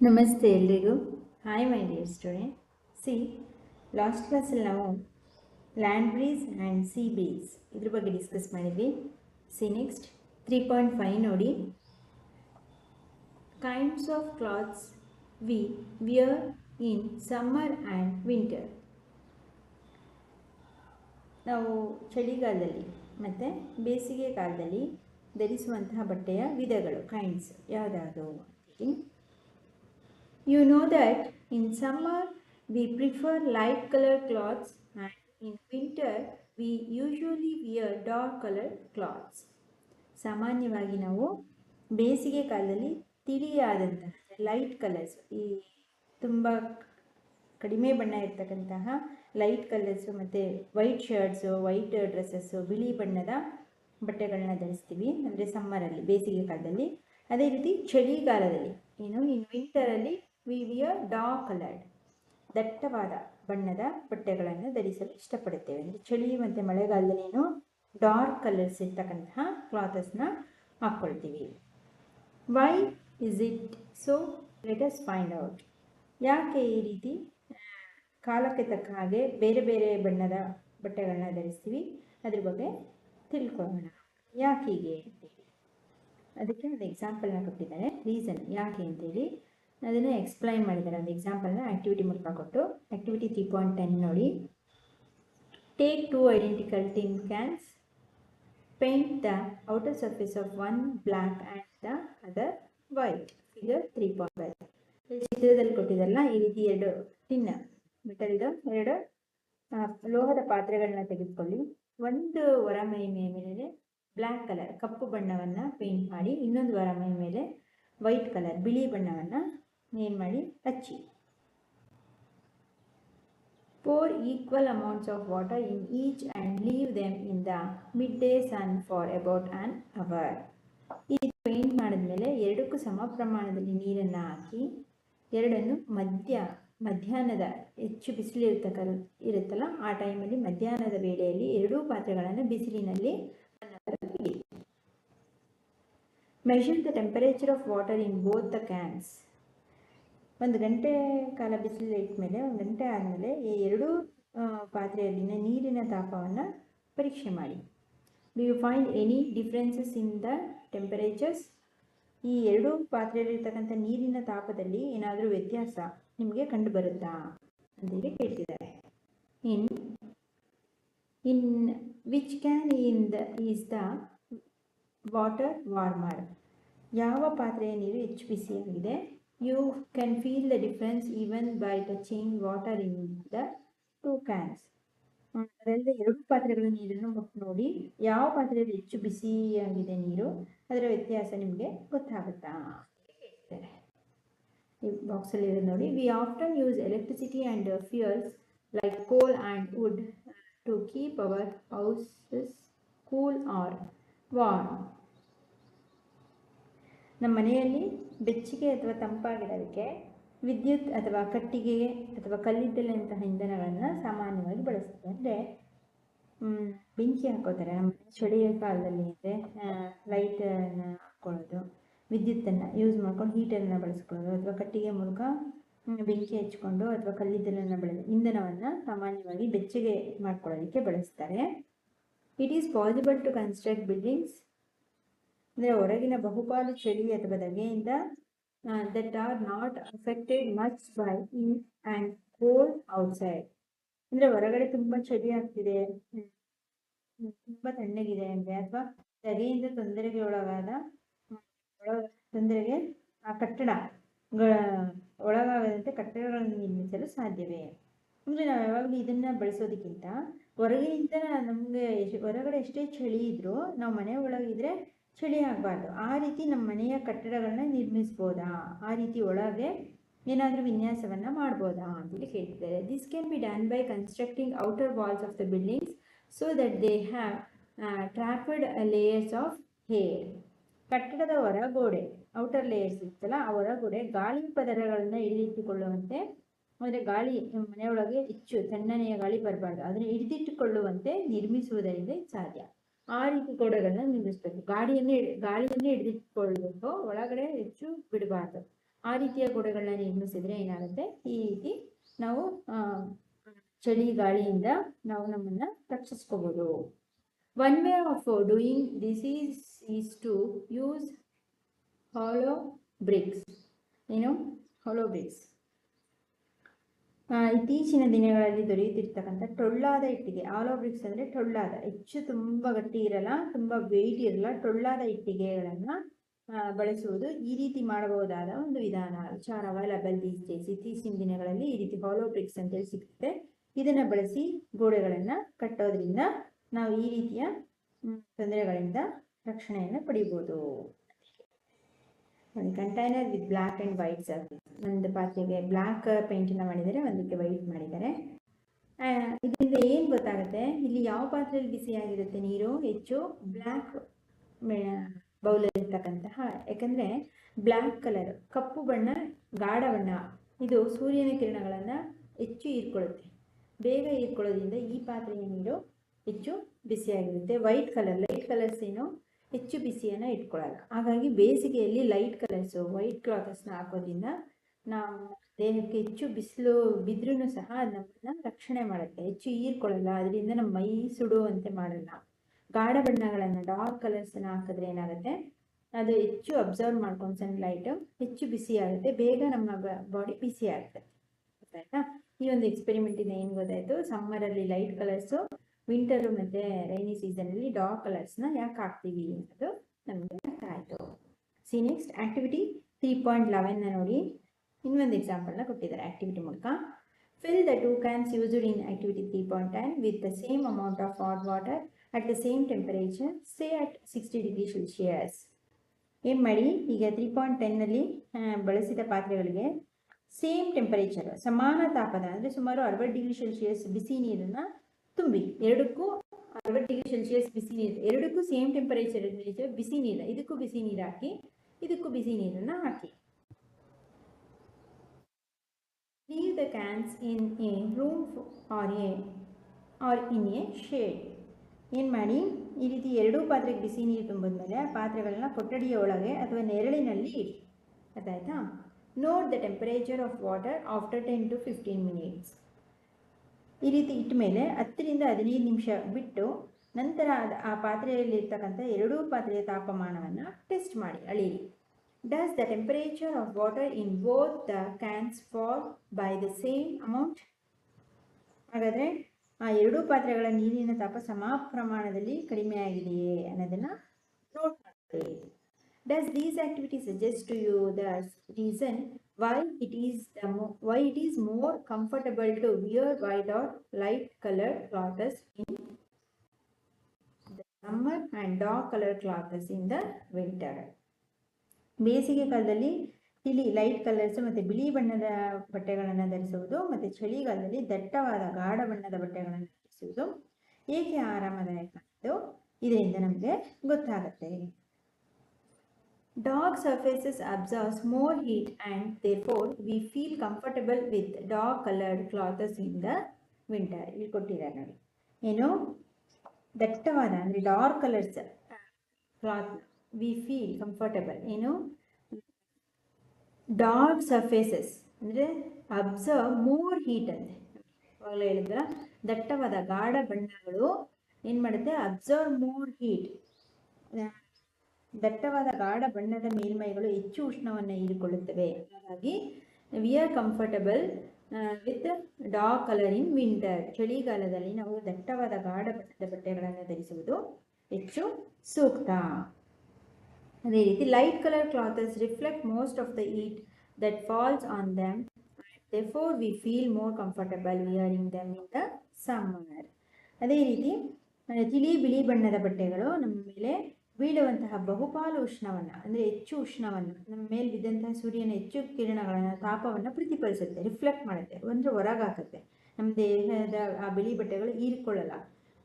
ನಮಸ್ತೆ ಎಲ್ರಿಗೂ. Hi my dear student see last ಕ್ಲಾಸಲ್ಲಿ ನಾವು land breeze and sea breeze ಇದ್ರ ಬಗ್ಗೆ ಡಿಸ್ಕಸ್ ಮಾಡಿದ್ವಿ. See next three point five ನೋಡಿ. Kinds of clothes we wear in summer and winter ನಾವು ಚಳಿಗಾಲದಲ್ಲಿ ಮತ್ತು ಬೇಸಿಗೆ ಕಾಲದಲ್ಲಿ ಧರಿಸುವಂತಹ ಬಟ್ಟೆಯ ವಿಧಗಳು ಕೈಂಡ್ಸ್ ಯಾವುದಾದ್ರು ಅಂತೇಳಿ You know that in summer, we prefer light colored clothes and in winter, we usually wear dark colored clothes ಸಾಮಾನ್ಯವಾಗಿ ನಾವು ಬೇಸಿಗೆ ಕಾಲದಲ್ಲಿ ತಿಳಿಯಾದಂತಹ ಲೈಟ್ ಕಲರ್ಸ್ ಈ ತುಂಬ ಕಡಿಮೆ ಬಣ್ಣ ಇರ್ತಕ್ಕಂತಹ ಲೈಟ್ ಕಲರ್ಸು ಮತ್ತು ವೈಟ್ ಶರ್ಟ್ಸು ವೈಟ್ ಡ್ರೆಸ್ಸಸ್ಸು ಬಿಳಿ ಬಣ್ಣದ ಬಟ್ಟೆಗಳನ್ನ ಧರಿಸ್ತೀವಿ. ಅಂದರೆ ಸಮ್ಮರಲ್ಲಿ ಬೇಸಿಗೆ ಕಾಲದಲ್ಲಿ. ಅದೇ ರೀತಿ ಚಳಿಗಾಲದಲ್ಲಿ, ಏನು ಇನ್ ವಿಂಟರಲ್ಲಿ ವಿ ವಿಯರ್ ಡಾರ್ಕ್ ಕಲರ್ಡ್ ದಟ್ಟವಾದ ಬಣ್ಣದ ಬಟ್ಟೆಗಳನ್ನು ಧರಿಸಲು ಇಷ್ಟಪಡುತ್ತೇವೆ. ಅಂದರೆ ಚಳಿ ಮತ್ತು ಮಳೆಗಾಲದಲ್ಲಿ ಏನು ಡಾರ್ಕ್ ಕಲರ್ಸ್ ಇರ್ತಕ್ಕಂತಹ ಕ್ಲಾತಸ್ನ ಹಾಕ್ಕೊಳ್ತೀವಿ why is it so let us find out ಯಾಕೆ ಈ ರೀತಿ? ಕಾಲಕ್ಕೆ ತಕ್ಕ ಹಾಗೆ ಬೇರೆ ಬೇರೆ ಬಣ್ಣದ ಬಟ್ಟೆಗಳನ್ನ ಧರಿಸ್ತೀವಿ. ಅದ್ರ ಬಗ್ಗೆ ತಿಳ್ಕೊಳ್ಳೋಣ. ಯಾಕೆ ಹೀಗೆ ಅಂತೇಳಿ. ಅದಕ್ಕೆ ಒಂದು ಎಕ್ಸಾಂಪಲ್ನ ಕೊಟ್ಟಿದ್ದಾರೆ. ರೀಸನ್ ಯಾಕೆ ಅಂತೇಳಿ. ಅದನ್ನು ಎಕ್ಸ್ಪ್ಲೈನ್ ಮಾಡಿದ್ದಾರೆ. ಒಂದು ಎಕ್ಸಾಂಪಲ್ನ ಆ್ಯಕ್ಟಿವಿಟಿ ಮೂಲಕ ಕೊಟ್ಟು ಆ್ಯಕ್ಟಿವಿಟಿ ತ್ರೀ ಪಾಯಿಂಟ್ ಟೆನ್ ನೋಡಿ. Take two identical tin cans paint the outer surface of one black and the other white figure three point ಚಿತ್ರದಲ್ಲಿ ಕೊಟ್ಟಿದ್ದಲ್ಲ ಈ ರೀತಿ ಎರಡು ಟಿನ್ ಮೆಟಲ್ ಇದು ಎರಡು ಲೋಹದ ಪಾತ್ರೆಗಳನ್ನ ತೆಗೆದುಕೊಳ್ಳಿ. ಒಂದು ಹೊರಮೈ ಮೇಲೆ ಬ್ಲ್ಯಾಕ್ ಕಲರ್ ಕಪ್ಪು ಬಣ್ಣವನ್ನು ಪೇಂಟ್ ಮಾಡಿ, ಇನ್ನೊಂದು ಹೊರಮೈ ಮೇಲೆ ವೈಟ್ ಕಲರ್ ಬಿಳಿ ಬಣ್ಣವನ್ನು ಏನು ಮಾಡಿ ಹಚ್ಚಿ. Pour equal amounts of water in each and leave them in the midday sun for about an hour ಈ ಪೇಂಟ್ ಮಾಡಿದ್ಮೇಲೆ ಎರಡಕ್ಕೂ ಸಮ ಪ್ರಮಾಣದಲ್ಲಿ ನೀರನ್ನು ಹಾಕಿ, ಎರಡನ್ನು ಮಧ್ಯ, ಮಧ್ಯಾಹ್ನದ ಹೆಚ್ಚು ಬಿಸಿಲಿರ್ತಕ್ಕ ಇರುತ್ತಲ್ಲ, ಆ ಟೈಮಲ್ಲಿ ಮಧ್ಯಾಹ್ನದ ವೇಳೆಯಲ್ಲಿ ಎರಡೂ ಪಾತ್ರೆಗಳನ್ನು ಬಿಸಿಲಿನಲ್ಲಿ measure the temperature of water in both the cans ಒಂದು ಗಂಟೆ ಕಾಲ ಬಿಸಿಲು ಇಟ್ಮೇಲೆ, ಒಂದು ಗಂಟೆ ಆದಮೇಲೆ ಈ ಎರಡೂ ಪಾತ್ರೆಯಲ್ಲಿನ ನೀರಿನ ತಾಪವನ್ನು ಪರೀಕ್ಷೆ ಮಾಡಿ. Do you find any differences in the temperatures ಈ ಎರಡೂ ಪಾತ್ರೆಯಲ್ಲಿರ್ತಕ್ಕಂಥ ನೀರಿನ ತಾಪದಲ್ಲಿ ಏನಾದರೂ ವ್ಯತ್ಯಾಸ ನಿಮಗೆ ಕಂಡು ಬರುತ್ತಾ ಅಂತೇಳಿ ಕೇಳ್ತಿದ್ದಾರೆ. In in which can in the is the water warmer ಯಾವ ಪಾತ್ರೆಯ ನೀರು ಹೆಚ್ಚು ಬಿಸಿಯಾಗಿದೆ? You can feel the difference even by touching water in the two cans ಅದಲ್ಲದೆ ಎರಡು ಪಾತ್ರೆಗಳ ನೀರನ್ನು ನೋಡಿ ಯಾವ ಪಾತ್ರೆಯಲ್ಲಿ ಹೆಚ್ಚು ಬಿಸಿಯಾಗಿದೆ ನೀರು ಅದರ ವ್ಯತ್ಯಾಸ ನಿಮಗೆ ಗೊತ್ತಾಗುತ್ತಾ ಈ ಬಾಕ್ಸಲ್ಲಿ ನೋಡಿ we often use electricity and fuels like coal and wood to keep our houses cool or warm ನಮ್ಮ ಮನೆಯಲ್ಲಿ ಬೆಚ್ಚಗೆ ಅಥವಾ ತಂಪಾಗಿಡೋದಕ್ಕೆ ವಿದ್ಯುತ್ ಅಥವಾ ಕಟ್ಟಿಗೆ ಅಥವಾ ಕಲ್ಲಿದ್ದಲಿನಂತಹ ಇಂಧನಗಳನ್ನು ಸಾಮಾನ್ಯವಾಗಿ ಬಳಸ್ತೀವಿ. ಅಂದರೆ ಬೆಂಕಿ ಹಾಕೋತಾರೆ, ನಮ್ಮ ಚಳಿಯ ಕಾಲದಲ್ಲಿ ಅಂದರೆ ಲೈಟನ್ನು ಹಾಕ್ಕೊಳ್ಳೋದು ವಿದ್ಯುತ್ತನ್ನು ಯೂಸ್ ಮಾಡ್ಕೊಂಡು ಹೀಟರನ್ನು ಬಳಸ್ಕೊಳ್ಳೋದು ಅಥವಾ ಕಟ್ಟಿಗೆ ಮೂಲಕ ಬೆಂಕಿ ಹಚ್ಕೊಂಡು ಅಥವಾ ಕಲ್ಲಿದ್ದಲನ್ನು ಬಳಸಿ ಇಂಧನವನ್ನು ಸಾಮಾನ್ಯವಾಗಿ ಬೆಚ್ಚಗೆ ಮಾಡ್ಕೊಳ್ಳೋದಕ್ಕೆ ಬಳಸ್ತಾರೆ. It is possible to construct buildings ಅಂದರೆ ಹೊರಗಿನ ಬಹುಪಾಲು ಚಳಿ ಅಥವಾ ಧಗೆಯಿಂದ that are not affected much by in and cold outside ಅಂದರೆ ಹೊರಗಡೆ ತುಂಬ ಚಳಿ ಆಗ್ತಿದೆ ತುಂಬ ತಣ್ಣಗಿದೆ ಅಂದರೆ ಅಥವಾ ಧಗೆಯಿಂದ ತೊಂದರೆಗೆ ಒಳಗಾದ ತೊಂದರೆಗೆ, ಆ, ಕಟ್ಟಡ ಒಳಗಾಗದಂತೆ ಕಟ್ಟಡಗಳನ್ನು ನಿರ್ಮಿಸಲು ಸಾಧ್ಯವೇ? ಅಂದರೆ ನಾವು ಯಾವಾಗಲೂ ಇದನ್ನು ಬಳಸೋದಕ್ಕಿಂತ ಹೊರಗಿನಿಂದ ನಮಗೆ ಹೊರಗಡೆ ಎಷ್ಟೇ ಚಳಿ ಇದ್ದರೂ ನಾವು ಮನೆ ಒಳಗಿದ್ರೆ ಚಳಿ ಆಗಬಾರ್ದು ಆ ರೀತಿ ನಮ್ಮ ಮನೆಯ ಕಟ್ಟಡಗಳನ್ನ ನಿರ್ಮಿಸ್ಬೋದಾ? ಆ ರೀತಿ ಒಳಗೆ ಏನಾದರೂ ವಿನ್ಯಾಸವನ್ನು ಮಾಡ್ಬೋದಾ ಅಂತೇಳಿ ಕೇಳ್ತಿದ್ದಾರೆ this can be done by constructing outer walls of the buildings so that they have trapped layers of air ಕಟ್ಟಡದ ಹೊರಗೋಡೆ ಔಟರ್ ಲೇಯರ್ಸ್ ಇರುತ್ತಲ್ಲ ಆ ಹೊರಗೋಡೆ ಗಾಳಿ ಪದರಗಳನ್ನು ಹಿಡಿದಿಟ್ಟುಕೊಳ್ಳುವಂತೆ, ಅಂದರೆ ಗಾಳಿ ಮನೆಯೊಳಗೆ ಹೆಚ್ಚು ತಣ್ಣನೆಯ ಗಾಳಿ ಬರಬಾರ್ದು. ಅದನ್ನು ಹಿಡಿದಿಟ್ಟುಕೊಳ್ಳುವಂತೆ ನಿರ್ಮಿಸುವುದರಿಂದ ಸಾಧ್ಯ. ಆ ರೀತಿ ಗೋಡೆಗಳನ್ನ ನಿರ್ಮಿಸಬೇಕು ಗಾಡಿಯನ್ನು ಗಾಳಿಯನ್ನು ಹಿಡಿದಿಟ್ಕೊಳ್ಬೇಕು ಒಳಗಡೆ ಹೆಚ್ಚು ಬಿಡಬಾರ್ದು. ಆ ರೀತಿಯ ಗೋಡೆಗಳನ್ನ ನಿರ್ಮಿಸಿದ್ರೆ ಏನಾಗುತ್ತೆ? ಈ ರೀತಿ ನಾವು ಚಳಿ ಗಾಳಿಯಿಂದ ನಾವು ನಮ್ಮನ್ನ ರಕ್ಷಿಸ್ಕೋಬಹುದು one way of doing this is is to use hollow bricks ಏನು? ಹಾಲೋ ಬ್ರಿಕ್ಸ್ ಇತ್ತೀಚಿನ ದಿನಗಳಲ್ಲಿ ದೊರೆಯುತ್ತಿರ್ತಕ್ಕಂಥ ಟೊಳ್ಳಾದ ಇಟ್ಟಿಗೆ ಆಲೋ ಬ್ರಿಕ್ಸ್ ಅಂದರೆ ಟೊಳ್ಳಾದ, ಹೆಚ್ಚು ತುಂಬ ಗಟ್ಟಿ ಇರಲ್ಲ, ತುಂಬ ವೆಯ್ಟ್ ಇರಲ್ಲ, ಟೊಳ್ಳಾದ ಇಟ್ಟಿಗೆಗಳನ್ನು ಬಳಸುವುದು ಈ ರೀತಿ ಮಾಡಬಹುದಾದ ಒಂದು ವಿಧಾನ ವಿಚಾರ ಅವೈಲಬಲ್ ದೀಸ್ ಡೇಸ್ ಇತ್ತೀಚಿನ ದಿನಗಳಲ್ಲಿ ಈ ರೀತಿ ಹಾಲೋ ಬ್ರಿಕ್ಸ್ ಅಂತೇಳಿ ಸಿಗುತ್ತೆ ಇದನ್ನು ಬಳಸಿ ಗೋಡೆಗಳನ್ನು ಕಟ್ಟೋದ್ರಿಂದ ನಾವು ಈ ರೀತಿಯ ತೊಂದರೆಗಳಿಂದ ರಕ್ಷಣೆಯನ್ನು ಪಡಿಬೋದು. ಒಂದು container with black and white surface ಒಂದು ಪಾತ್ರೆಗೆ ಬ್ಲ್ಯಾಕ್ ಪೇಂಟನ್ನು ಮಾಡಿದ್ದಾರೆ, ಒಂದಕ್ಕೆ ವೈಟ್ ಮಾಡಿದ್ದಾರೆ. ಇದರಿಂದ ಏನು ಗೊತ್ತಾಗುತ್ತೆ? ಇಲ್ಲಿ ಯಾವ ಪಾತ್ರೆಯಲ್ಲಿ ಬಿಸಿಯಾಗಿರುತ್ತೆ ನೀರು? ಹೆಚ್ಚು ಬ್ಲ್ಯಾಕ್ ಬೌಲಲ್ಲಿರ್ತಕ್ಕಂತಹ ಯಾಕಂದರೆ ಬ್ಲ್ಯಾಕ್ ಕಲರ್, ಕಪ್ಪು ಬಣ್ಣ, ಗಾಢ ಬಣ್ಣ. ಇದು ಸೂರ್ಯನ ಕಿರಣಗಳನ್ನು ಹೆಚ್ಚು ಹೀರ್ಕೊಳ್ಳುತ್ತೆ. ಬೇಗ ಹೀರ್ಕೊಳ್ಳೋದ್ರಿಂದ ಈ ಪಾತ್ರೆಯ ನೀರು ಹೆಚ್ಚು ಬಿಸಿಯಾಗಿರುತ್ತೆ ವೈಟ್ ಕಲರ್, ಲೈಟ್ ಕಲರ್ಸ್ ಏನು ಹೆಚ್ಚು ಬಿಸಿಯನ್ನು ಇಟ್ಕೊಳ್ಳಲ್ಲ ಹಾಗಾಗಿ ಬೇಸಿಗೆಯಲ್ಲಿ ಲೈಟ್ ಕಲರ್ಸು, ವೈಟ್ ಕ್ಲಾತಸ್ನ ಹಾಕೋದ್ರಿಂದ ನಾವು ದೇಹಕ್ಕೆ ಹೆಚ್ಚು ಬಿಸಿಲು ಬಿದ್ರೂ ಸಹ ನಮ್ಮನ್ನ ರಕ್ಷಣೆ ಮಾಡುತ್ತೆ. ಹೆಚ್ಚು ಹೀರ್ಕೊಳ್ಳಲ್ಲ ಅದರಿಂದ ನಮ್ಮ ಮೈ ಸುಡುವಂತೆ ಮಾಡಲ್ಲ. ಗಾಢ ಬಣ್ಣಗಳನ್ನು ಡಾರ್ಕ್ ಕಲರ್ಸನ್ನು ಹಾಕಿದ್ರೆ ಏನಾಗುತ್ತೆ? ಅದು ಹೆಚ್ಚು ಅಬ್ಸರ್ವ್ ಮಾಡ್ಕೊಂಡು ಸನ್ಲೈಟು ಹೆಚ್ಚು ಬಿಸಿ ಆಗುತ್ತೆ. ಬೇಗ ನಮ್ಮ ಬಾಡಿ ಬಿಸಿ ಆಗುತ್ತೆ. ಗೊತ್ತಾಯ್ತಾ? ಈ ಒಂದು ಎಕ್ಸ್ಪೆರಿಮೆಂಟಿಂದ ಏನು ಗೊತ್ತಾಯಿತು? ಸಮ್ಮರಲ್ಲಿ ಲೈಟ್ ಕಲರ್ಸು ವಿಂಟರು ಮತ್ತು ರೈನಿ ಸೀಸನಲ್ಲಿ ಡಾರ್ಕ್ ಕಲರ್ಸ್ನ ಯಾಕೆ ಹಾಕ್ತೀವಿ ಅನ್ನೋದು ನಮಗೆ ಅರ್ಥ ಆಯಿತು see next activity three point ಲೆವೆನ್ನ ನೋಡಿ. ಇನ್ನೊಂದು ಎಕ್ಸಾಂಪಲ್ನ ಕೊಟ್ಟಿದ್ದಾರೆ ಆ್ಯಕ್ಟಿವಿಟಿ ಮೂಲಕ. Fill the two cans used in activity three point ten with the same amount of hot water at the same temperature say at sixty degree Celsius ಏನು ಮಾಡಿ? ಈಗ three point ಟೆನ್ನಲ್ಲಿ ಬಳಸಿದ ಪಾತ್ರೆಗಳಿಗೆ same temperature ಸಮಾನ ತಾಪದ, ಅಂದರೆ ಸುಮಾರು ಅರವತ್ತು degree Celsius ಬಿಸಿ ನೀರನ್ನು ತುಂಬಿ. ಎರಡಕ್ಕೂ ಅರವತ್ತು ಡಿಗ್ರಿ ಸೆಲ್ಸಿಯಸ್ ಬಿಸಿ ನೀರು, ಎರಡಕ್ಕೂ ಸೇಮ್ ಟೆಂಪರೇಚರ್ ಬಿಸಿ ನೀರು, ಇದಕ್ಕೂ ಬಿಸಿ ನೀರು ಹಾಕಿ, ಇದಕ್ಕೂ ಬಿಸಿ ನೀರನ್ನು ಹಾಕಿ. Leave the cans in a room or a, or in a shade. ಏನು ಮಾಡಿ? ಈ ರೀತಿ ಎರಡೂ ಪಾತ್ರೆಗೆ ಬಿಸಿ ನೀರು ತುಂಬಿದ್ಮೇಲೆ ಆ ಪಾತ್ರೆಗಳನ್ನ ಕೊಠಡಿಯ ಒಳಗೆ ಅಥವಾ ನೆರಳಿನಲ್ಲಿ ಇಡಿ. ಗೊತ್ತಾಯ್ತಾ note the temperature of water after ten to fifteen minutes ಈ ರೀತಿ ಇಟ್ಟ ಮೇಲೆ ಹತ್ತರಿಂದ ಹದಿನೈದು ನಿಮಿಷ ಬಿಟ್ಟು ನಂತರ ಆ ಪಾತ್ರೆಯಲ್ಲಿರ್ತಕ್ಕಂಥ ಎರಡೂ ಪಾತ್ರೆಯ ತಾಪಮಾನವನ್ನು ಟೆಸ್ಟ್ ಮಾಡಿ, ಅಳೀರಿ. Does the temperature of water in both the cans fall by the same amount ಹಾಗಾದರೆ ಆ ಎರಡೂ ಪಾತ್ರೆಗಳ ನೀರಿನ ತಾಪ ಸಮ ಪ್ರಮಾಣದಲ್ಲಿ ಕಡಿಮೆಯಾಗಿದೆಯೇ ಅನ್ನೋದನ್ನು ನೋಟ್ ಮಾಡ್ಕೊಳ್ಳಿ. Does these activity suggest to you the reason why it is the why it is more comfortable to wear white or light coloured clothes in summer and dark colour clothes in the winter ಬೇಸಿಗೆ ಕಾಲದಲ್ಲಿ ತಿಳಿ light colours ಮತ್ತು ಬಿಳಿ ಬಣ್ಣದ ಬಟ್ಟೆಗಳನ್ನು ಧರಿಸುವುದು ಮತ್ತು ಚಳಿಗಾಲದಲ್ಲಿ ದಟ್ಟವಾದ ಗಾಢ ಬಣ್ಣದ ಬಟ್ಟೆಗಳನ್ನು ಧರಿಸುವುದು ಏಕೆ ಆರಾಮದಾಯಕ ಅನ್ನೋದು ಇದರಿಂದ ನಮಗೆ ಗೊತ್ತಾಗುತ್ತೆ. Dark surfaces absorbs more heat and therefore we feel comfortable with dark colored clothes in the winter ಇಲ್ಲಿ ಕೊಟ್ಟಿದ್ದಾರೆ ಏನು? ದಟ್ಟವಾದ, ಅಂದರೆ dark colours cloth we feel comfortable ಏನು ಡಾರ್ಕ್ ಸರ್ಫೇಸಸ್ ಅಂದರೆ ಅಬ್ಸರ್ವ್ ಮೋರ್ ಹೀಟ್ ಅಂತೆ ಅವಾಗಲೇ ಹೇಳಿದ್ರ? ದಟ್ಟವಾದ ಗಾಢ ಬಣ್ಣಗಳು ಏನು ಮಾಡುತ್ತೆ? ಅಬ್ಸರ್ವ್ ಮೋರ್ ಹೀಟ್ ದಟ್ಟವಾದ ಗಾಢ ಬಣ್ಣದ ಮೇಲ್ಮೈಗಳು ಹೆಚ್ಚು ಉಷ್ಣವನ್ನು ಹೀರಿಕೊಳ್ಳುತ್ತವೆ. ಹಾಗಾಗಿ we are comfortable with dark colour in winter ಚಳಿಗಾಲದಲ್ಲಿ ನಾವು ದಟ್ಟವಾದ ಗಾಢ ಬಣ್ಣದ ಬಟ್ಟೆಗಳನ್ನು ಧರಿಸುವುದು ಹೆಚ್ಚು ಸೂಕ್ತ. ಅದೇ ರೀತಿ light colour clothes reflect most of the heat that falls on them therefore we feel more comfortable wearing them in the summer ಅದೇ ರೀತಿ ತಿಳಿ ಬಿಳಿ ಬಣ್ಣದ ಬಟ್ಟೆಗಳು ನಮ್ಮ ಮೇಲೆ ಬೀಳುವಂತಹ ಬಹುಪಾಲು ಉಷ್ಣವನ್ನು, ಅಂದರೆ ಹೆಚ್ಚು ಉಷ್ಣವನ್ನು, ನಮ್ಮ ಮೇಲೆ ಬಿದ್ದಂತಹ ಸೂರ್ಯನ ಹೆಚ್ಚು ಕಿರಣಗಳನ್ನು, ತಾಪವನ್ನು ಪ್ರತಿಫಲಿಸುತ್ತೆ ರಿಫ್ಲೆಕ್ಟ್ ಮಾಡುತ್ತೆ ಅಂದರೆ ಹೊರಗಾಕುತ್ತೆ. ನಮ್ಮ ದೇಹದ ಆ ಬಿಳಿ ಬಟ್ಟೆಗಳು ಹೀರಿಕೊಳ್ಳಲ್ಲ,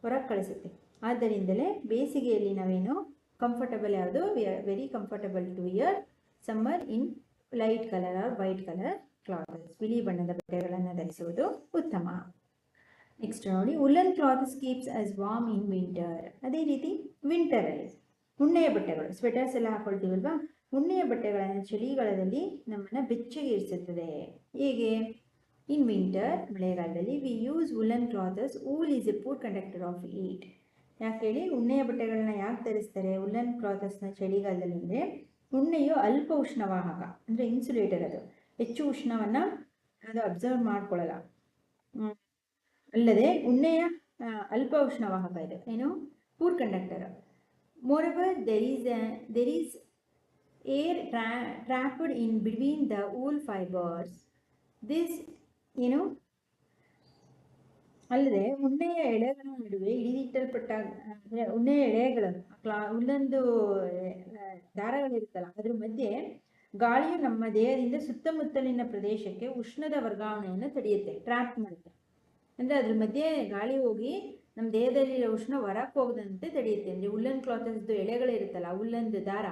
ಹೊರಗೆ ಕಳಿಸುತ್ತೆ. ಆದ್ದರಿಂದಲೇ ಬೇಸಿಗೆಯಲ್ಲಿ ನಾವೇನು ಕಂಫರ್ಟಬಲ್ ಯಾವುದು? Very comfortable to wear summer in light colour or white colour clothes ಬಿಳಿ ಬಣ್ಣದ ಬಟ್ಟೆಗಳನ್ನು ಧರಿಸುವುದು ಉತ್ತಮ. ನೆಕ್ಸ್ಟ್ ನೋಡಿ woollen clothes keeps us warm in winter ಅದೇ ರೀತಿ ವಿಂಟರಲ್ಲಿ ಉಣ್ಣೆಯ ಬಟ್ಟೆಗಳು ಸ್ವೆಟರ್ಸ್ ಎಲ್ಲ ಹಾಕೊಳ್ತೀವಲ್ವಾ? ಉಣ್ಣೆಯ ಬಟ್ಟೆಗಳನ್ನು ಚಳಿಗಾಲದಲ್ಲಿ ನಮ್ಮನ್ನು ಬೆಚ್ಚಗೆ ಇರಿಸುತ್ತದೆ. ಹೇಗೆ? ಇನ್ ವಿಂಟರ್ ಮಳೆಗಾಲದಲ್ಲಿ we use woollen clothes wool is a poor conductor of heat ಯಾಕೆ ಹೇಳಿ? ಉಣ್ಣೆಯ ಬಟ್ಟೆಗಳನ್ನ ಯಾಕೆ ಧರಿಸ್ತಾರೆ? ಉಲ್ಲನ್ ಕ್ಲಾತಸ್ನ ಚಳಿಗಾಲದಲ್ಲಿ ಅಂದರೆ ಉಣ್ಣೆಯು ಅಲ್ಪ ಉಷ್ಣವಾಹಕ, ಅಂದರೆ ಇನ್ಸುಲೇಟರ್ ಅದು. ಹೆಚ್ಚು ಉಷ್ಣವನ್ನು ಅದು ಅಬ್ಸರ್ವ್ ಮಾಡ್ಕೊಳ್ಳಲ್ಲ. ಅಲ್ಲದೆ ಉಣ್ಣೆಯ ಅಲ್ಪ ಉಷ್ಣವಾಹಕ ಇದು. ಏನು? Poor conductor moreover there is there is air ಟ್ರಾ trapped in between the wool fibres this ಏನು? ಅಲ್ಲದೆ ಉಣ್ಣೆಯ ಎಳೆಗಳ ನಡುವೆ ಹಿಡಿದಿಟ್ಟಲ್ಪಟ್ಟ ಅಂದರೆ ಉಣ್ಣೆಯ ಎಳೆಗಳು ಕ್ಲಾ ಆ, ದಾರಗಳಿರುತ್ತಲ್ಲ ಅದ್ರ ಮಧ್ಯೆ ಗಾಳಿಯು ನಮ್ಮ ದೇಹದಿಂದ ಸುತ್ತಮುತ್ತಲಿನ ಪ್ರದೇಶಕ್ಕೆ ಉಷ್ಣದ ವರ್ಗಾವಣೆಯನ್ನು ತಡೆಯುತ್ತೆ ಟ್ರ್ಯಾಪ್ ಮಾಡುತ್ತೆ. ಅಂದರೆ ಅದ್ರ ಮಧ್ಯೆ ಗಾಳಿ ಹೋಗಿ ನಮ್ಮ ದೇಹದಲ್ಲಿರೋ ಉಷ್ಣ ಹೊರಕ್ಕೆ ಹೋಗದಂತೆ ತಡೆಯುತ್ತೆ. ಅಂದರೆ ಉಲ್ಲನ್ ಕ್ಲಾತಸ್ದು ಎಳೆಗಳಿರುತ್ತಲ್ಲ ಉಲ್ಲಂದು ದಾರ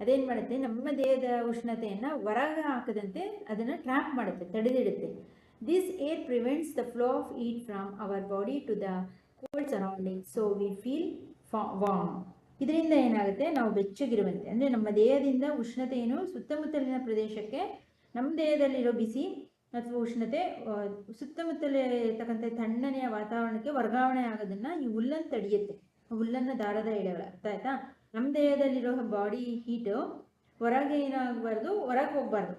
ಅದೇನು ಮಾಡುತ್ತೆ ನಮ್ಮ ದೇಹದ ಉಷ್ಣತೆಯನ್ನು ಹೊರಗೆ ಹಾಕದಂತೆ ಅದನ್ನು ಟ್ರ್ಯಾಪ್ ಮಾಡುತ್ತೆ ತಡೆದಿಡುತ್ತೆ. This air prevents the flow of heat from our body to the cold surrounding. So we feel warm. ಇದರಿಂದ ಏನಾಗುತ್ತೆ? ನಾವು ಬೆಚ್ಚಗಿರುವಂತೆ, ಅಂದರೆ ನಮ್ಮ ದೇಹದಿಂದ ಉಷ್ಣತೆಯನ್ನು ಸುತ್ತಮುತ್ತಲಿನ ಪ್ರದೇಶಕ್ಕೆ, ನಮ್ಮ ದೇಹದಲ್ಲಿರೋ ಬಿಸಿ ಅಥವಾ ಉಷ್ಣತೆ ಸುತ್ತಮುತ್ತಲೇ ಇರ್ತಕ್ಕಂಥ ತಣ್ಣನೆಯ ವಾತಾವರಣಕ್ಕೆ ವರ್ಗಾವಣೆ ಆಗೋದನ್ನು ಈ ಹುಲ್ಲನ್ನು ತಡೆಯುತ್ತೆ. ಹುಲ್ಲನ್ನು ದಾರದ ಎಳೆಗಳು, ಅರ್ಥ ಆಯ್ತಾ? ನಮ್ಮ ದೇಹದಲ್ಲಿರೋ ಬಾಡಿ ಹೀಟು ಹೊರಗೆ ಏನಾಗಬಾರ್ದು? ಹೊರಗೆ ಹೋಗಬಾರ್ದು.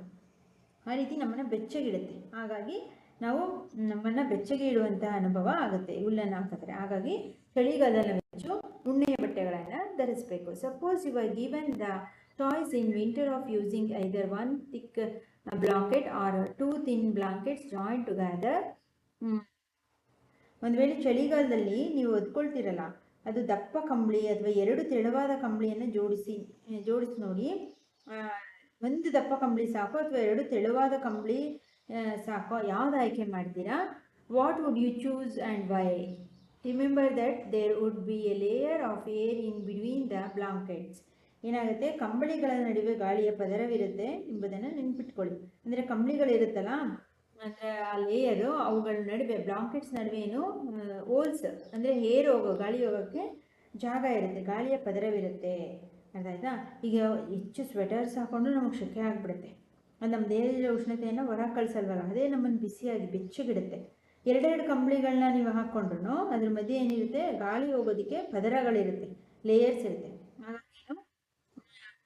ಆ ರೀತಿ ನಮ್ಮನ್ನು ಬೆಚ್ಚಗಿಡುತ್ತೆ. ಹಾಗಾಗಿ ನಾವು ನಮ್ಮನ್ನು ಬೆಚ್ಚಗೆ ಇಡುವಂತಹ ಅನುಭವ ಆಗುತ್ತೆ ಉಲ್ಲನ್ನು ಹಾಕಿದ್ರೆ. ಹಾಗಾಗಿ ಚಳಿಗಾಲದಲ್ಲಿ ಹೆಚ್ಚು ಉಣ್ಣೆಯ ಬಟ್ಟೆಗಳನ್ನು ಧರಿಸಬೇಕು. Suppose you are given the choice in winter of using either one thick blanket or two thin blankets joint together ಒಂದು ವೇಳೆ ಚಳಿಗಾಲದಲ್ಲಿ ನೀವು ಒದ್ಕೊಳ್ತೀರಲ್ಲ ಅದು ದಪ್ಪ ಕಂಬಳಿ ಅಥವಾ ಎರಡು ತೆಳುವಾದ ಕಂಬಳಿಯನ್ನು ಜೋಡಿಸಿ ಜೋಡಿಸಿ ನೋಡಿ. ಒಂದು ದಪ್ಪ ಕಂಬಳಿ ಸಾಕು ಅಥವಾ ಎರಡು ತೆಳುವಾದ ಕಂಬಳಿ ಸಾಕು, ಯಾವ್ದು ಆಯ್ಕೆ ಮಾಡ್ತೀರಾ? What would you choose and why remember that there would be a layer of air in between the blankets ಏನಾಗುತ್ತೆ? ಕಂಬಳಿಗಳ ನಡುವೆ ಗಾಳಿಯ ಪದರವಿರುತ್ತೆ ಎಂಬುದನ್ನು ನೆನ್ಪಿಟ್ಕೊಳ್ಳಿ. ಅಂದರೆ ಕಂಬಳಿಗಳಿರುತ್ತಲ್ಲ, ಅಂದರೆ ಆ ಲೇಯರು ಅವುಗಳ ನಡುವೆ ಬ್ಲಾಂಕೆಟ್ಸ್ ನಡುವೆನೂ ಓಲ್ಸ್ ಅಂದರೆ ಹೇರ್ ಹೋಗೋ, ಗಾಳಿ ಹೋಗೋಕ್ಕೆ ಜಾಗ ಇರುತ್ತೆ, ಗಾಳಿಯ ಪದರವಿರುತ್ತೆ. ಅರ್ಥ ಆಯ್ತಾ? ಈಗ ಹೆಚ್ಚು ಸ್ವೆಟರ್ಸ್ ಹಾಕೊಂಡು ನಮಗೆ ಶೆಕೆ ಆಗಿಬಿಡುತ್ತೆ. ನಮ್ಮ ದೇಹದ ಉಷ್ಣತೆಯನ್ನು ಹೊರ ಕಳಿಸಲ್ವಲ್ಲ ಅದೇ ನಮ್ಮನ್ನು ಬಿಸಿಯಾಗಿ ಬೆಚ್ಚಗಿಡುತ್ತೆ ಎರಡೆರಡು ಕಂಬಳಿಗಳನ್ನ ನೀವು ಹಾಕ್ಕೊಂಡ್ರು ಅದ್ರ ಮಧ್ಯೆ ಏನಿರುತ್ತೆ ಗಾಳಿ ಹೋಗೋದಕ್ಕೆ ಪದರಗಳಿರುತ್ತೆ ಲೇಯರ್ಸ್ ಇರುತ್ತೆ ಹಾಗಾಗಿ ನಾವು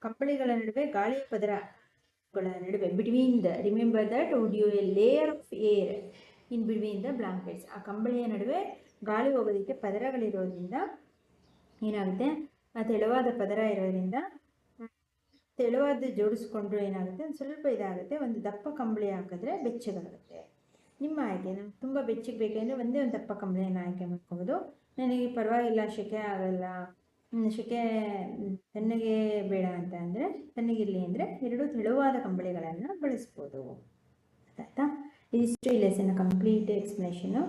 ಕಂಬಳಿಗಳ ನಡುವೆ ಗಾಳಿಯ ಪದರಗಳ ನಡುವೆ between the remember that would you a layer of air in between the blankets ಆ ಕಂಬಳಿಯ ನಡುವೆ ಗಾಳಿ ಹೋಗೋದಕ್ಕೆ ಪದರಗಳಿರೋದ್ರಿಂದ ಏನಾಗುತ್ತೆ ಆ ತೆಳುವಾದ ಪದರ ಇರೋದ್ರಿಂದ ಹ್ಮ್, ತೆಳುವಾದ ಜೋಡಿಸ್ಕೊಂಡ್ರು ಏನಾಗುತ್ತೆ? ಒಂದು ಸ್ವಲ್ಪ ಇದಾಗುತ್ತೆ. ಒಂದು ದಪ್ಪ ಕಂಬಳಿ ಹಾಕಿದ್ರೆ ಬೆಚ್ಚಗಾಗುತ್ತೆ. ನಿಮ್ಮ ಆಯ್ಕೆ. ನಮ್ಗೆ ತುಂಬ ಬೆಚ್ಚಗೆ ಬೇಕೆಂದರೆ ಒಂದೇ ಒಂದು ದಪ್ಪ ಕಂಬಳಿಯನ್ನು ಆಯ್ಕೆ ಮಾಡ್ಕೋಬೋದು. ನನಗೆ ಪರವಾಗಿಲ್ಲ ಶೆಕೆ ಆಗಲ್ಲ. ಸೆಕೆ ತಣ್ಣಗೆ ಬೇಡ ಅಂತ ಅಂದರೆ, ತಣ್ಣಗಿರಲಿ ಅಂದರೆ ಎರಡು ತೆಳುವಾದ ಕಂಬಳಿಗಳನ್ನು ಬಳಸ್ಬೋದು. ಆಯ್ತಾ? ಇದಿಷ್ಟು ಈ ಲೆಸನ್ ಕಂಪ್ಲೀಟ್ ಎಕ್ಸ್ಪ್ಲನೇಷನು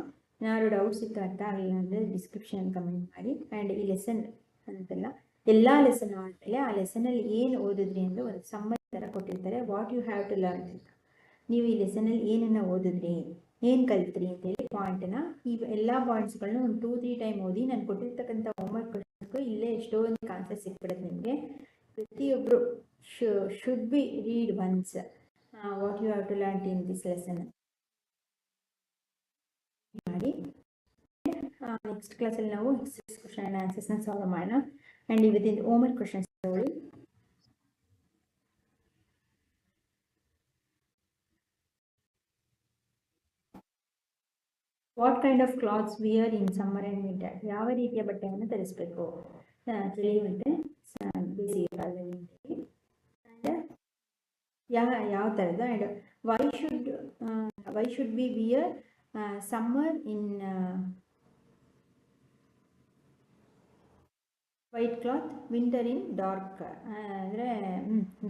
ಯಾರು ಡೌಟ್ಸ್ ಇತ್ತು ಅರ್ಥ ಆಗಲಿಲ್ಲ ಅಂದರೆ ಡಿಸ್ಕ್ರಿಪ್ಷನ್ ಕಮೆಂಟ್ ಮಾಡಿ. ಆ್ಯಂಡ್ ಈ ಲೆಸನ್ ಅಂತೆಲ್ಲ ಎಲ್ಲ ಲೆಸನ್ ಆದಮೇಲೆ ಆ ಲೆಸನಲ್ಲಿ ಏನು ಓದಿದ್ರಿ ಎಂದು ಒಂದು ಸಮ್ಮರಿ ಥರ ಕೊಟ್ಟಿರ್ತಾರೆ. What you have to learn ಅಂತ. ನೀವು ಈ ಲೆಸನಲ್ಲಿ ಏನನ್ನು ಓದಿದ್ರಿ, ಏನು ಕಲ್ತ್ರಿ ಅಂತೇಳಿ ಪಾಯಿಂಟನ್ನು ಈ ಎಲ್ಲ ಪಾಯಿಂಟ್ಸ್ಗಳನ್ನ ಒಂದು ಟೂ ತ್ರೀ ಟೈಮ್ ಓದಿ ನಾನು ಕೊಟ್ಟಿರ್ತಕ್ಕಂಥ ಹೋಮ್ವರ್ಕ್ ಕ್ವಶನ್ಸ್ಗೂ ಇಲ್ಲೇ ಎಷ್ಟೊಂದು ಕಾನ್ಸೆಪ್ಟ್ ಸಿಕ್ಬಿಡುತ್ತೆ ನಿಮಗೆ. ಪ್ರತಿಯೊಬ್ಬರು ಶು should be read once what you have to learn in this lesson ಮಾಡಿ ನೆಕ್ಸ್ಟ್ ಕ್ಲಾಸಲ್ಲಿ ನಾವು ಎಕ್ಸಸ್ ಕ್ವಶನ್ ಆ್ಯಂಡ್ ಆನ್ಸರ್ಸ್ನ ಸಾಲ್ವ್ ಮಾಡೋಣ. ಆ್ಯಂಡ್ ಇವತ್ತಿನ ಹೋಮ್ವರ್ಕ್ ಕ್ವಶನ್ಸ್ ತಗೊಳ್ಳಿ what kind of clothes wear in summer and winter ಯಾವ ರೀತಿಯ ಬಟ್ಟೆಯನ್ನು ಧರಿಸಬೇಕು? ಚಳಿ ಮತ್ತು ಬೇಸಿಗೆ ಕಾಲದಲ್ಲಿ ಆ್ಯಂಡ್ ಯಾವ ಯಾವ ಥರದ್ದು? And why should why should be wear summer in white cloth winter in dark ಅಂದರೆ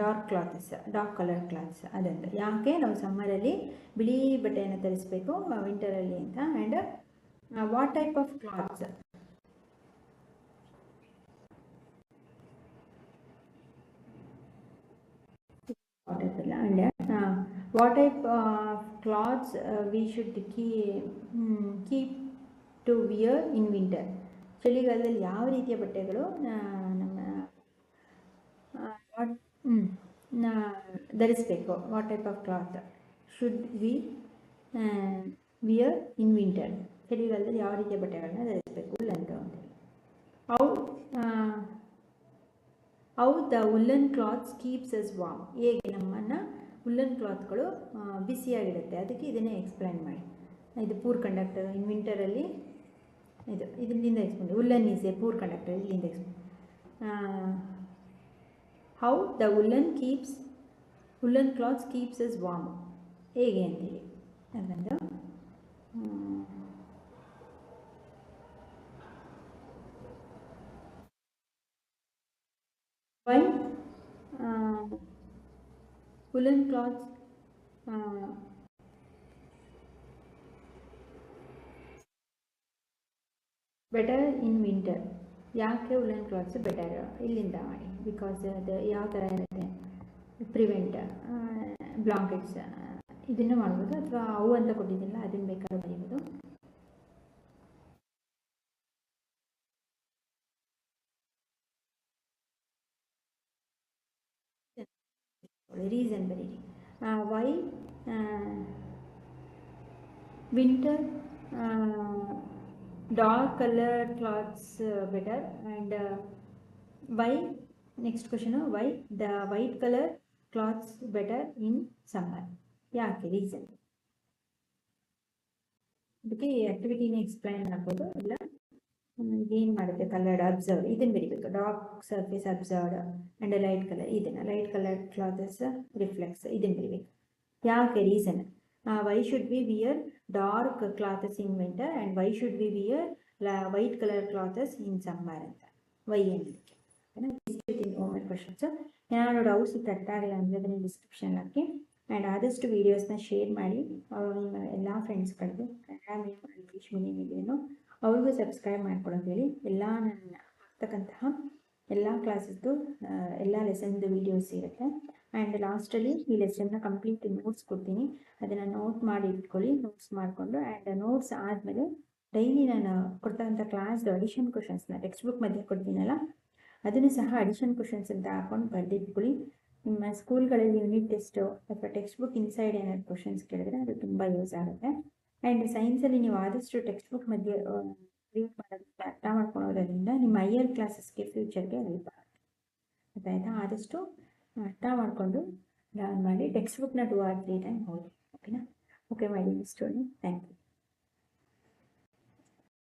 dark clothes dark colour clothes ಅದಂತ. ಯಾಕೆ? ನಾವು ಸಮ್ಮರಲ್ಲಿ ಬಿಳಿ ಬಟ್ಟೆಯನ್ನು ಧರಿಸಬೇಕು ವಿಂಟರಲ್ಲಿ ಅಂತ. And what type of clothes and what what type clothes we should key keep to wear in winter ಚಳಿಗಾಲದಲ್ಲಿ ಯಾವ ರೀತಿಯ ಬಟ್ಟೆಗಳು ನಮ್ಮ ವಾಟ್ ಧರಿಸಬೇಕು? What type of cloth should we wear in winter ಚಳಿಗಾಲದಲ್ಲಿ ಯಾವ ರೀತಿಯ ಬಟ್ಟೆಗಳನ್ನ ಧರಿಸಬೇಕು? ಉಲ್ಲನ್ ಅಂತೇಳಿ ಅವು ಅವು the woollen clothes keeps us warm ಹೇಗೆ ನಮ್ಮನ್ನು ಉಲ್ಲನ್ ಕ್ಲಾತ್ಗಳು ಬಿಸಿಯಾಗಿರುತ್ತೆ ಅದಕ್ಕೆ ಇದನ್ನೇ ಎಕ್ಸ್ಪ್ಲೈನ್ ಮಾಡಿ. ಇದು ಪೂರ್ ಕಂಡಕ್ಟರ್ ಇನ್ ವಿಂಟರಲ್ಲಿ ಇದು ಇದರಿಂದ explain woollen is a poor conductor ಇಲ್ಲಿಂದ explain how the woollen keeps woollen clothes keeps us warm ಹೇಗೆ ಅಂತೇಳಿ. ಅದೊಂದು why woollen clothes better in winter ಯಾಕೆ ಉಲ್ಲನ್ ಕ್ಲಾತ್ಸ್ ಬೆಟರ್ ಇಲ್ಲಿಂದ ಮಾಡಿ. ಬಿಕಾಸ್ ಅದು ಯಾವ ಥರ ಇರುತ್ತೆ ಪ್ರಿವೆಂಟ್ ಬ್ಲಾಂಕೆಟ್ಸ್ ಇದನ್ನು ಮಾಡ್ಬೋದು. ಅಥವಾ ಅವು ಅಂತ ಕೊಟ್ಟಿದ್ದಿಲ್ಲ ಅದನ್ನು ಬೇಕಾದ್ರೆ ಬರೀಬೋದು. ರೀಸನ್ ಬರೀರಿ. Why winter dark color cloths uh, better. And uh, why? Next question uh, why the white color cloths better in summer? ಯಾಕೆ ರೀಸನ್ ಅದಕ್ಕೆ ಈ ಆಕ್ಟಿವಿಟಿನ ಎಕ್ಸ್ಪ್ಲೈನ್ ಮಾಡ್ಬೋದು. ಇಲ್ಲ. ಏನು ಮಾಡುತ್ತೆ? ಕಲರ್ಡ್ ಅಬ್ಸರ್ವ್ ಇದನ್ನು ಬರಿಬೇಕು. Dark surface absorbed and light colour ಇದನ್ನು ಲೈಟ್ ಕಲರ್ ಕ್ಲಾತಸ್ ರಿಫ್ಲೆಕ್ಸ್ ಇದನ್ನು ಬರಿಬೇಕು. ಯಾಕೆ reason why should we wear dark clothes in winter and why should we wear white colour clothes in summer ಅಂತ why ಅನ್ನೋದಕ್ಕೆ homework questions ಏನಾದ್ರು doubts ಆಗಿಲ್ಲ ಅಂದರೆ ಅದನ್ನು ಡಿಸ್ಕ್ರಿಪ್ಷನ್ ಹಾಕಿ ಆ್ಯಂಡ್ ಆದಷ್ಟು ವೀಡಿಯೋಸ್ನ ಶೇರ್ ಮಾಡಿ ಎಲ್ಲ ಫ್ರೆಂಡ್ಸ್ಗಳಿಗೂ ಮೀಡಿಯಮ್ ಇದೆಯೋ ಅವ್ರಿಗೂ ಸಬ್ಸ್ಕ್ರೈಬ್ ಮಾಡ್ಕೊಳೋದು ಹೇಳಿ ಎಲ್ಲ ನನ್ನ ಆಗ್ತಕ್ಕಂತಹ ಎಲ್ಲ ಕ್ಲಾಸಸ್ದು ಎಲ್ಲ ಲೆಸನ್ದು ವೀಡಿಯೋಸ್ ಇರುತ್ತೆ ಆ್ಯಂಡ್ ಲಾಸ್ಟಲ್ಲಿ ಈ ಲೆಸನ್ನ ಕಂಪ್ಲೀಟ್ ನೋಟ್ಸ್ ಕೊಡ್ತೀನಿ. ಅದನ್ನು ನೋಟ್ ಮಾಡಿ ಇಟ್ಕೊಳ್ಳಿ ನೋಟ್ಸ್ ಮಾಡಿಕೊಂಡು ಆ್ಯಂಡ್ ನೋಟ್ಸ್ ಆದಮೇಲೆ ಡೈಲಿ ನಾನು ಕೊಡ್ತಕ್ಕಂಥ ಕ್ಲಾಸ್ದು ಅಡಿಷನ್ ಕ್ವಶನ್ಸ್ನ ಟೆಕ್ಸ್ಟ್ ಬುಕ್ ಮಧ್ಯೆ ಕೊಡ್ತೀನಲ್ಲ, ಅದನ್ನು ಸಹ ಅಡಿಷನ್ ಕ್ವಶನ್ಸ್ ಅಂತ ಹಾಕೊಂಡು ಬರೆದಿಟ್ಕೊಳ್ಳಿ ನಿಮ್ಮ ಸ್ಕೂಲ್ಗಳಲ್ಲಿ ಯೂನಿಟ್ ಟೆಸ್ಟು ಅಥವಾ ಟೆಕ್ಸ್ಟ್ ಬುಕ್ ಇನ್ಸೈಡ್ ಏನಾದ್ರು ಕ್ವಶನ್ಸ್ ಕೇಳಿದ್ರೆ ಅದು ತುಂಬ ಯೂಸ್ ಆಗುತ್ತೆ. ಆ್ಯಂಡ್ ಸೈನ್ಸಲ್ಲಿ ನೀವು ಆದಷ್ಟು ಟೆಕ್ಸ್ಟ್ ಬುಕ್ ಮಧ್ಯೆ ರೀಡ್ ಮಾಡೋದಕ್ಕೆ ಅರ್ಥ ಮಾಡ್ಕೊಳೋದ್ರಿಂದ ನಿಮ್ಮ ಹೈಯರ್ ಕ್ಲಾಸಸ್ಗೆ ಫ್ಯೂಚರ್ಗೆ ಹೆಲ್ಪ್ ಆಗುತ್ತೆ. ಗೊತ್ತಾಯ್ತಾ ಆದಷ್ಟು ಅರ್ಥ ಮಾಡಿಕೊಂಡು ಲರ್ನ್ ಮಾಡಿ ಟೆಕ್ಸ್ಟ್ ಬುಕ್ನ ಟು ಆರ್ ತ್ರೀ ಟೈಮ್ ಓದಿ ಓಕೆನಾ ಓಕೆ ಮಾಡಿ ಸ್ಟೋರಿ ಥ್ಯಾಂಕ್ ಯು